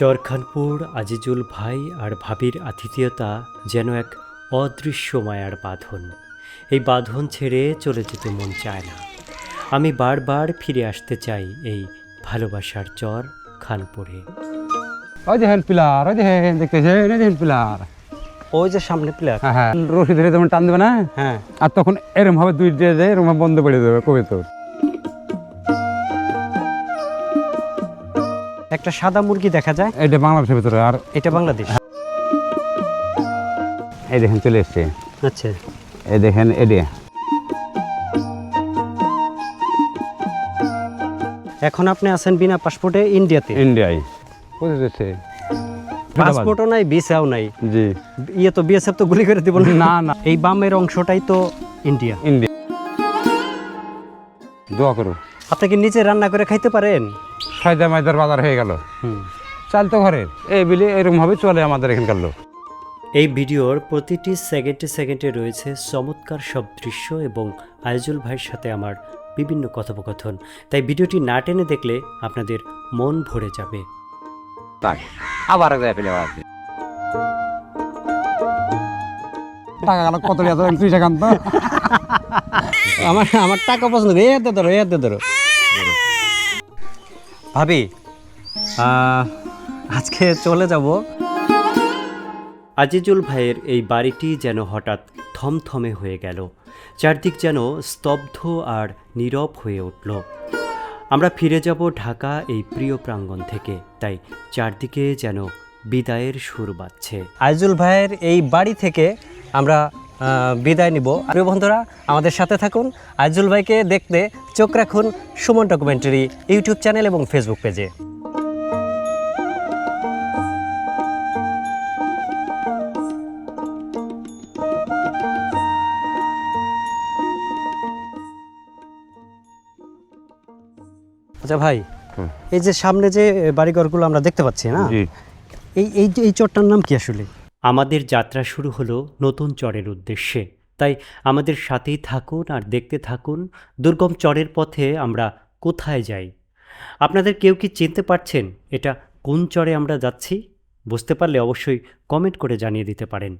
চরখানপুর আজিজুল ভাই আর ভাবির আতিথেয়তা যেন এক অদৃশ্য মায়ার বাঁধন। এই বাঁধন ছেড়ে চলে যেতে মন চায় না। আমি বারবার ফিরে আসতে চাই এই ভালোবাসার চর খানপুরে। ওই পিলার ওই দেখেন দেখতেছেন? ওই দেখেন পিলার। ওই যে সামনে প্লেয়ার হ্যাঁ হ্যাঁ। রশি ধরে তেমন টান দেবে না? হ্যাঁ। আর তখন এরম ভাবে দুই দিয়ে যায় এরম ভাবে বন্ধ করে দেবে কবে তো? একটা সাদা মুরগি দেখা যায়। এটা বাংলাদেশের ভিতরে আর এটা বাংলাদেশ। এই দেখেন চলে এসছে। আচ্ছা। এই দেখেন এডে। এখন আপনি আছেন বিনা পাসপোর্টে ইন্ডিয়াতে। ইন্ডিয়ায়। কোথায় যাচ্ছে পাসপোর্টও নাই ভিসাও নাই। জি। ইয়ে তো বিএসএফ তো গুলি করে দিব না না। এই বামের অংশটাই তো ইন্ডিয়া। ইন্ডিয়া। দোয়া করো। আপনি কি নিজে রান্না করে খাইতে পারেন? সয়দা ময়দার বাজার হয়ে গেল। হুম। চাল তো ঘরের এই বিলে এরকম ভাবে চলে আমাদের এখানকার লোক। এই ভিডিওর প্রতিটি সেকেন্ডে সেকেন্ডে রয়েছে চমৎকার সব দৃশ্য এবং আইজুল ভাইয়ের সাথে আমার বিভিন্ন কথোপকথন। তাই ভিডিওটি না টেনে দেখলে আপনাদের মন ভরে যাবে। আবার। টাকা গেল কত তুই সেখান তো আমার আমার টাকা পছন্দ করে এতে ধরো এতে ধরো। ভাবি আজকে চলে যাব। আজিজুল ভাইয়ের এই বাড়িটি যেন হঠাৎ থমথমে হয়ে গেল চারদিক যেন স্তব্ধ আর নীরব হয়ে উঠল। আমরা ফিরে যাব ঢাকা এই প্রিয় প্রাঙ্গণ থেকে তাই চারদিকে যেন বিদায়ের সুর বাজছে। আইজুল ভাইয়ের এই বাড়ি থেকে আমরা বিদায় নিব। প্রিয় বন্ধুরা আমাদের সাথে থাকুন। আইজুল ভাইকে দেখতে চোখ রাখুন সুমন ডকুমেন্টারি ইউটিউব চ্যানেল এবং ফেসবুক পেজে। আচ্ছা ভাই এই যে সামনে যে বাড়িঘরগুলো আমরা দেখতে পাচ্ছি না? এই এই চরটার নাম কি আসলে? আমাদের যাত্রা শুরু হলো নতুন চরের উদ্দেশ্যে। তাই আমাদের সাথেই থাকুন আর দেখতে থাকুন দুর্গম চরের পথে আমরা কোথায় যাই। আপনাদের কেউ কি চিনতে পারছেন এটা কোন চরে আমরা যাচ্ছি? বুঝতে পারলে অবশ্যই কমেন্ট করে জানিয়ে দিতে পারেন।